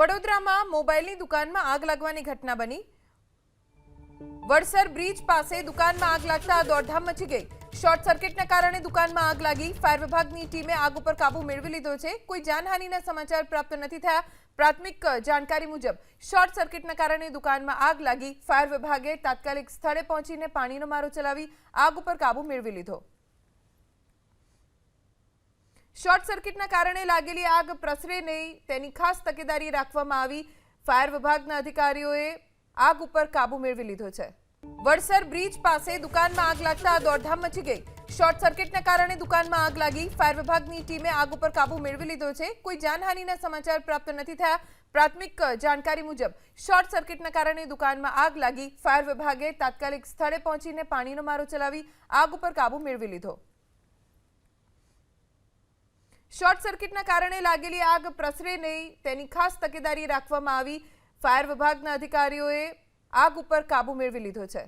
વડોદરામાં મોબાઈલની દુકાનમાં આગ લાગવાની ઘટના બની. વડસર બ્રિજ પાસે દુકાનમાં આગ લાગતા દોડધામ મચી ગઈ. શોર્ટ સર્કિટના કારણે દુકાનમાં આગ લાગી. ફાયર વિભાગની ટીમે આગ ઉપર કાબુ મેળવી લીધો છે. કોઈ જાનહાનિના સમાચાર પ્રાપ્ત નથી થયા. પ્રાથમિક જાણકારી મુજબ, શોર્ટ સર્કિટના કારણે દુકાનમાં આગ લાગી. ફાયર વિભાગે તાત્કાલિક સ્થળે પહોંચીને પાણીનો મારો ચલાવી આગ ઉપર કાબુ મેળવી લીધો. શોર્ટ સર્કિટના કારણે લાગેલી આગ પ્રસરે નહીં, તેની ખાસ તકેદારી રાખવામાં આવી. ફાયર વિભાગના અધિકારીઓએ આગ ઉપર કાબુ મેળવી લીધો છે. વડસર બ્રિજ પાસે દુકાનમાં આગ લાગતા દોડધામ મચી ગઈ. શોર્ટ સર્કિટના કારણે દુકાનમાં આગ લાગી. ફાયર વિભાગની ટીમે આગ ઉપર કાબુ મેળવી લીધો છે. કોઈ જાનહાનિના સમાચાર પ્રાપ્ત નથી થયા. પ્રાથમિક જાણકારી મુજબ, શોર્ટ સર્કિટના કારણે દુકાનમાં આગ લાગી. ફાયર વિભાગે તાત્કાલિક સ્થળે પહોંચીને પાણીનો મારો ચલાવી આગ ઉપર કાબુ મેળવી લીધો. શોર્ટ સર્કિટના કારણે લાગેલી આગ પ્રસરે નહીં, તેની ખાસ તકેદારી રાખવામાં આવી. ફાયર વિભાગના અધિકારીઓએ આગ ઉપર કાબુ મેળવી લીધો છે.